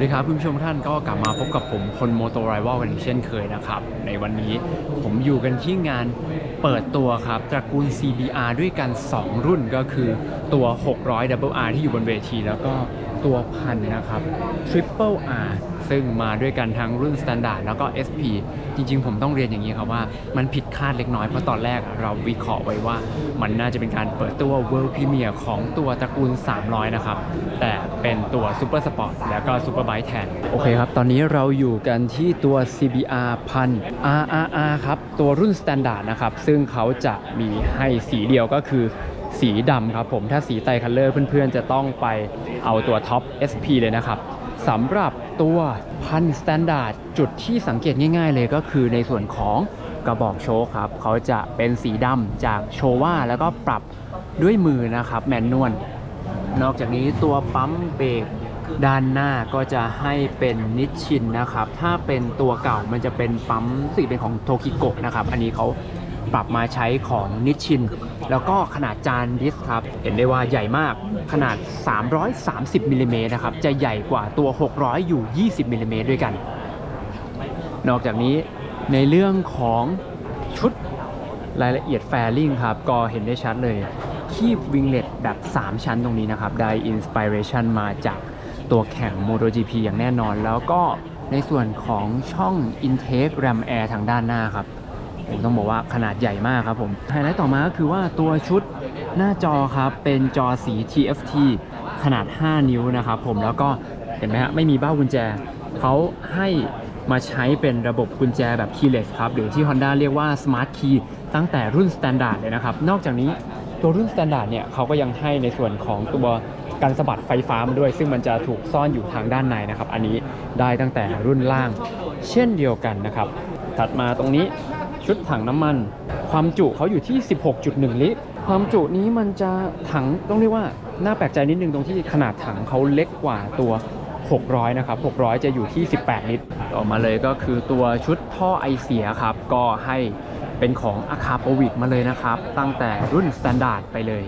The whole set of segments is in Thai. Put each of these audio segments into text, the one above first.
วัสดีครับคุณผู้ชมท่านก็กลับมาพบกับผมคนโมโตไรวัลกันอีกเช่นเคยนะครับ ในวันนี้ผมอยู่กันที่งานเปิดตัวครับตระกูล CBR ด้วยกัน 2 รุ่นก็คือตัว 600WR ที่อยู่บนเวที แล้วก็ ตัวพันนะครับ Triple R ซึ่งมาด้วยกันทั้งรุ่น Standard แล้วก็ SP จริงๆ ผมต้องเรียนอย่างนี้ครับว่ามันผิดคาดเล็กน้อย เพราะตอนแรกเราวิเคราะห์ไว้ว่า มันน่าจะเป็นการเปิดตัว World Premier ของตัวตระกูล 300 นะครับ แต่เป็นตัว Super Sport แล้วก็ Super Bike แทน โอเคครับ ตอนนี้เราอยู่กันที่ตัว CBR พัน RRR ครับ ตัวรุ่น Standard นะครับ ซึ่งเขาจะมีให้สีเดียวก็คือ สีดำครับผมถ้าสีไตคัลเลอร์เพื่อนๆ จะต้องไปเอาตัวท็อป SP เลยนะครับสำหรับตัวพันสแตนดาร์ดจุดที่สังเกตง่ายๆเลยก็คือในส่วนของกระบอกโชคครับ เขาจะเป็นสีดำจากโชว่าแล้วก็ปรับด้วยมือนะครับแมนนวลนอกจากนี้ตัวปั๊มเบรกด้านหน้าก็จะให้เป็นนิชชินนะครับ ถ้าเป็นตัวเก่ามันจะเป็นปั๊มสีเป็นของโทคิโกะนะครับ อันนี้เขา ปรับมาใช้ของนิชชิน แล้วก็ขนาดจานดิสครับ เห็นได้ว่าใหญ่มากขนาด 330มิลลิเมตรนะครับ จะใหญ่กว่าตัว 600 อยู่ 20มิลลิเมตรด้วยกัน นอกจากนี้ในเรื่องของชุดรายละเอียดแฟลิงครับ ก็เห็นได้ชัดเลย คีบวิงเล็ตแบบ 3 ชั้นตรงนี้นะครับ ได้อินสปิเรชันมาจากตัวแข่ง MotoGP อย่างแน่นอน แล้วก็ในส่วนของช่อง Intake Ram Air ทางด้านหน้าครับ ผมต้องบอกว่าขนาดใหญ่มากครับผมไฮไลท์ต่อมาก็คือว่าตัวชุดหน้าจอครับเป็นจอสี TFT ขนาด 5 นิ้วนะครับผมแล้วก็เห็นไหมฮะไม่มีเบ้ากุญแจเขาให้มาใช้เป็นระบบกุญแจแบบ keyless ครับหรือที่ Honda เรียกว่า Smart Key ตั้งแต่รุ่น Standard เลยนะครับ นอกจากนี้ตัวรุ่น Standard เนี่ยเขาก็ยังให้ในส่วนของตัวการสะบัดไฟฟ้ามาด้วย ซึ่งมันจะถูกซ่อนอยู่ทางด้านในนะครับ อันนี้ได้ตั้งแต่รุ่นล่าง เช่นเดียวกันนะครับ ถัดมาตรงนี้ ชุดถังน้ำมัน ความจุเขาอยู่ที่ 16.1 ลิตร ความจุนี้มันจะถังต้องเรียกว่าน่าแปลกใจนิดนึงตรงที่ขนาดถังเขาเล็กกว่าตัว 600 นะครับ 600 จะอยู่ที่ 18 ลิตร ต่อมาเลยก็คือตัวชุดท่อไอเสียครับ ก็ให้เป็นของอาคาโปวิกมาเลยนะครับ ตั้งแต่รุ่นสแตนดาร์ดไปเลย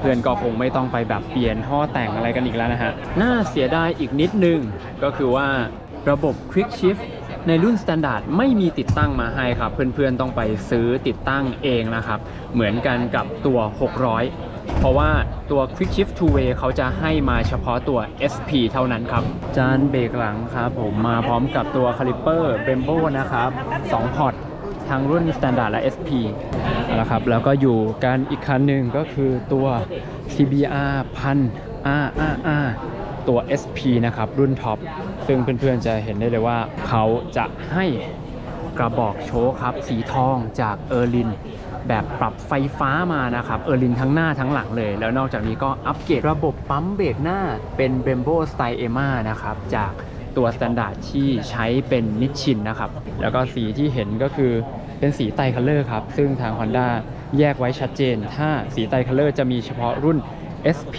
เพื่อนๆก็คงไม่ต้องไปแบบเปลี่ยนท่อแต่งอะไรกันอีกแล้วนะฮะ น่าเสียดายอีกนิดนึงก็คือว่าระบบ Quick Shift ในรุ่น Standard ไม่มีติดตั้งมาให้ครับ เพื่อนๆต้องไปซื้อติดตั้งเองนะครับ เหมือนกันกับตัว 600 เพราะว่าตัว Quick Shift Two Way เขาจะให้มาเฉพาะตัว SP เท่านั้นครับ จานเบรกหลังครับผมมาพร้อมกับตัวคาลิเปอร์เบมโบนะครับ2พอร์ตทั้งรุ่น Standard และ SP นะครับแล้วก็อยู่กันอีกคันหนึ่งก็คือตัว CBR 1000 RRR ตัว SP นะครับรุ่นท็อปซึ่งเพื่อนๆจะเห็นได้เลยว่า เขาจะให้กระบอกโชคครับ สีทองจากเออร์ลิน แบบปรับไฟฟ้ามานะครับเออร์ลินทั้งหน้าทั้งหลังเลย แล้วนอกจากนี้ก็อัปเกรดระบบปั๊มเบรกหน้าเป็น Brembo Style EMA นะครับจากตัวสแตนดาร์ดที่ใช้เป็นนิชชินนะครับ แล้วก็สีที่เห็นก็คือเป็นสีไตคัลเลอร์ครับ ซึ่งทาง Honda แยกไว้ชัดเจน ถ้าสีไตคัลเลอร์จะมีเฉพาะรุ่น SP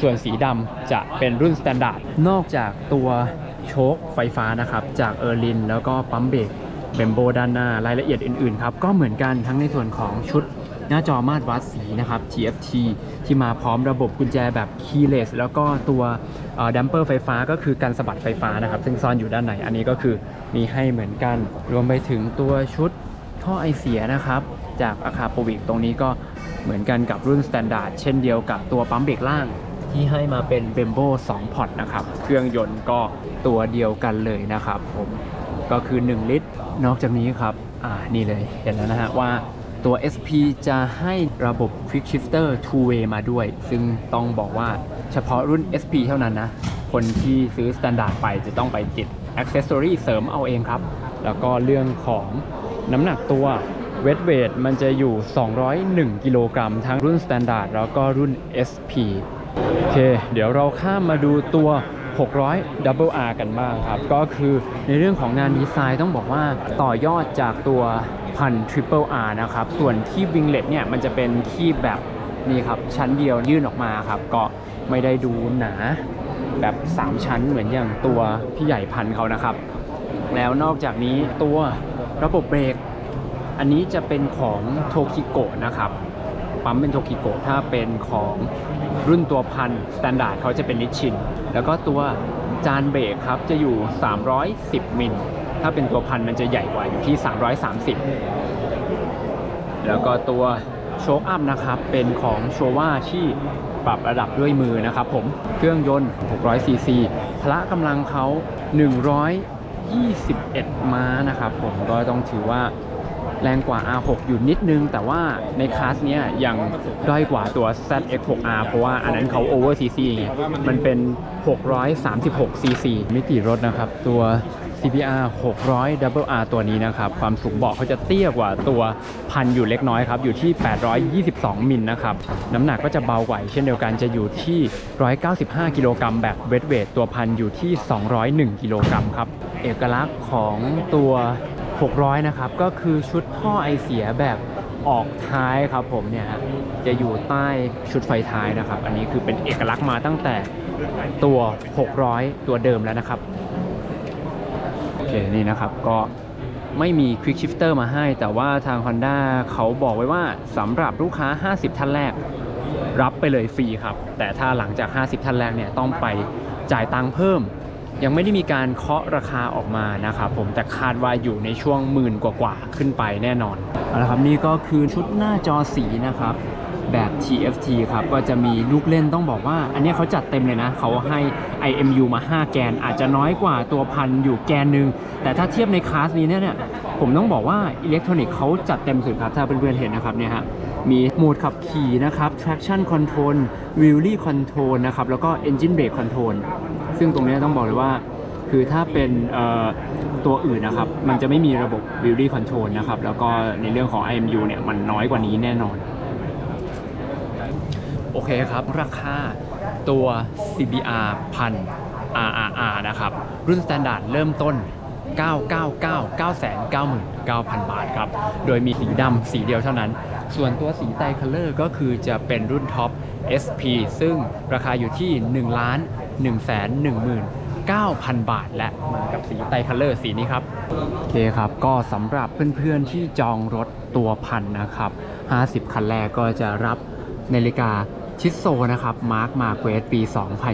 ส่วนสีดำจะเป็นรุ่นสแตนดาร์ดนอกจากตัวโชคไฟฟ้านะครับ จากเออร์ลินแล้วก็ปั๊มเบรกเบมโบด้านหน้ารายละเอียดอื่นๆครับ ก็เหมือนกันทั้งในส่วนของชุดหน้าจอมาตรวัดสีนะครับ TFT ที่มาพร้อมระบบกุญแจแบบ keyless แล้วก็ตัวดัมเปอร์ไฟฟ้าก็คือการสะบัดไฟฟ้านะครับ ซึ่งซ่อนอยู่ด้านในอันนี้ก็คือมีให้เหมือนกัน รวมไปถึงตัวชุดท่อไอเสียนะครับ จากอาคาโปวิกตรงนี้ก็เหมือนกันกับรุ่นสแตนดาร์ดเช่นเดียวกับตัวปั๊มเบรกล่าง ที่ให้มาเป็น b e m b o 2 พอร์ตนะครับ เครื่องยนต์ก็ตัวเดียวกันเลยนะครับผมก็คือ 1 ลิตร นอกจากนี้ครับ อ่า นี่เลยเห็นแล้วนะฮะว่าตัว SP จะให้ระบบ Quick Shifter Two Way มาด้วย ซึ่งต้องบอกว่าเฉพาะรุ่น SP เท่านั้นนะ คนที่ซื้อ Standard ไปจะต้องไปติด Accessory เสริมเอาเองครับ แล้วก็เรื่องของน้ำหนักตัวเวทเวทมันจะอยู่ 201 กิโลกรัมทั้งรุ่น Standard แล้วก็รุ่น SP โอเค เดี๋ยวเราข้ามมาดูตัว 600 Double R กันบ้างครับ ก็คือในเรื่องของงานดีไซน์ต้องบอกว่าต่อยอดจากตัวพัน Triple R นะครับ ส่วนที่วิงเล็ตเนี่ยมันจะเป็นที่แบบนี่ครับ ชั้นเดียวยื่นออกมาครับ ก็ไม่ได้ดูหนาแบบ 3 ชั้นเหมือนอย่างตัวพี่ใหญ่พันเขานะครับ แล้วนอกจากนี้ตัวระบบเบรกอันนี้จะเป็นของโทคิโกะนะครับ ปั๊มเป็นโทคิโกะถ้าเป็นของรุ่นตัวพันสแตนดาร์ดเขาจะเป็นนิชชิน แล้วก็ตัวจานเบรกครับจะอยู่ 310 มิล ถ้าเป็นตัวพันมันจะใหญ่กว่าอยู่ที่ 330 แล้วก็ตัวโชคอัพนะครับ เป็นของโชว่าที่ปรับระดับด้วยมือนะครับผม เครื่องยนต์ 600 ซีซี พละกำลังเขา 121 ม้านะครับผม ก็ต้องถือว่า แรงกว่า R6 อยู่นิดนึง แต่ว่าในคลาสเนี้ยยังด้อยกว่าตัว ZX6R เพราะว่าอันนั้นเขา over cc ไงมันเป็น 636 cc มิติรถนะครับ ตัว CBR 600 Double R ตัวนี้นะครับ ความสูงเบาะเขาจะเตี้ยกว่าตัวพันอยู่เล็กน้อยครับ อยู่ที่ 822 มิลนะครับ น้ำหนักก็จะเบากว่าเช่นเดียวกันจะอยู่ที่ 195 กิโลกรัมแบบเวทเวทตัวพันอยู่ที่ 201 กิโลกรัมครับ เอกลักษณ์ของตัว 600 นะครับ ก็คือชุดท่อไอเสียแบบออกท้ายครับผมเนี่ยจะอยู่ใต้ชุดไฟท้ายนะครับ อันนี้คือเป็นเอกลักษณ์มาตั้งแต่ตัว 600 ตัวเดิมแล้วนะครับ โอเค นี่นะครับก็ไม่มี Quick Shifter มาให้ แต่ว่าทาง Honda เขาบอกไว้ว่าสำหรับลูกค้า 50 ท่านแรก รับไปเลยฟรีครับ แต่ถ้าหลังจาก 50 ท่านแรกเนี่ยต้องไปจ่ายตังค์เพิ่ม ยังไม่ได้มีการเคาะราคาออกมานะครับผมแต่คาดว่าอยู่ในช่วงหมื่นกว่าๆขึ้นไปแน่นอนเอาละครับนี่ก็คือชุดหน้าจอสีนะครับแบบ TFT ครับ ก็จะมีลูกเล่นต้องบอกว่า อันนี้เขาจัดเต็มเลยนะ เขาให้ IMU มา 5 แกน อาจจะน้อยกว่าตัวพันอยู่แกนหนึ่ง แต่ถ้าเทียบในคลาสนี้เนี่ย ผมต้องบอกว่าอิเล็กทรอนิกส์เขาจัดเต็มสุดครับ ถ้าเพื่อนๆเห็นนะครับเนี่ยฮะ มีโหมดขับขี่นะครับ traction control wheelie control นะครับ แล้วก็ engine brake control ซึ่งตรงนี้ต้องบอกเลยว่า คือถ้าเป็นตัวอื่นนะครับ มันจะไม่มีระบบ wheelie control นะครับ แล้วก็ในเรื่องของ IMU เนี่ย มันน้อยกว่านี้แน่นอน โอเคครับ ราคาตัว CBR พัน RRR นะครับ รุ่น s t ต n d า r d เริ่มต้น 999 999,000 บาทครับ โดยมีสีดำสีเดียวเท่านั้น ส่วนตัวสีไตคัลเลอร์ก็คือจะเป็นรุ่นท็อป SP ซึ่งราคาอยู่ที่ 1 ล้าน 1แสน1หมื่น9,000 บาทและมากับสีไตคัลเลอร์สีนี้ครับ โอเคครับ ก็สำหรับเพื่อนๆที่จองรถตัวพันนะครับ 50 คันแรกก็จะรับนาฬิกา ชิดโซนะครับมาร์คมาเกรดปี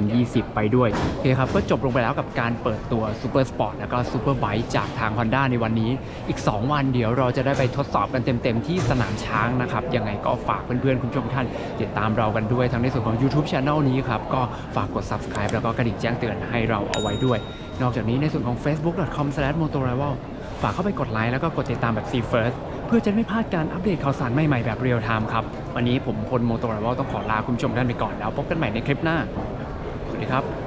2020 ไปด้วย โอเคครับ ก็จบลงไปแล้วกับการเปิดตัว Super Sport แล้วก็ Super Bike จากทาง Honda ในวันนี้ อีก 2 วันเดี๋ยวเราจะได้ไปทดสอบกันเต็มๆ ที่สนามช้างนะครับ ยังไงก็ฝากเพื่อนๆ คุณผู้ชมท่านติดตามเรากันด้วยทั้งในส่วนของ YouTube Channel นี้ครับ ก็ฝากกด Subscribe แล้วก็กระดิ่งแจ้งเตือนให้เราเอาไว้ด้วย นอกจากนี้ในส่วนของ facebook.com/motorival ฝากเข้าไปกดไลค์แล้วก็กดติดตามแบบ See First เพื่อจะไม่พลาดการอัปเดตข่าวสารใหม่ๆ แบบเรียลไทม์ครับ วันนี้ผมพลโมโตร i วต้องขอลาคุณผู้ชมท่านไปก่อนแล้ว พบกันใหม่ในคลิปหน้า สวัสดีครับ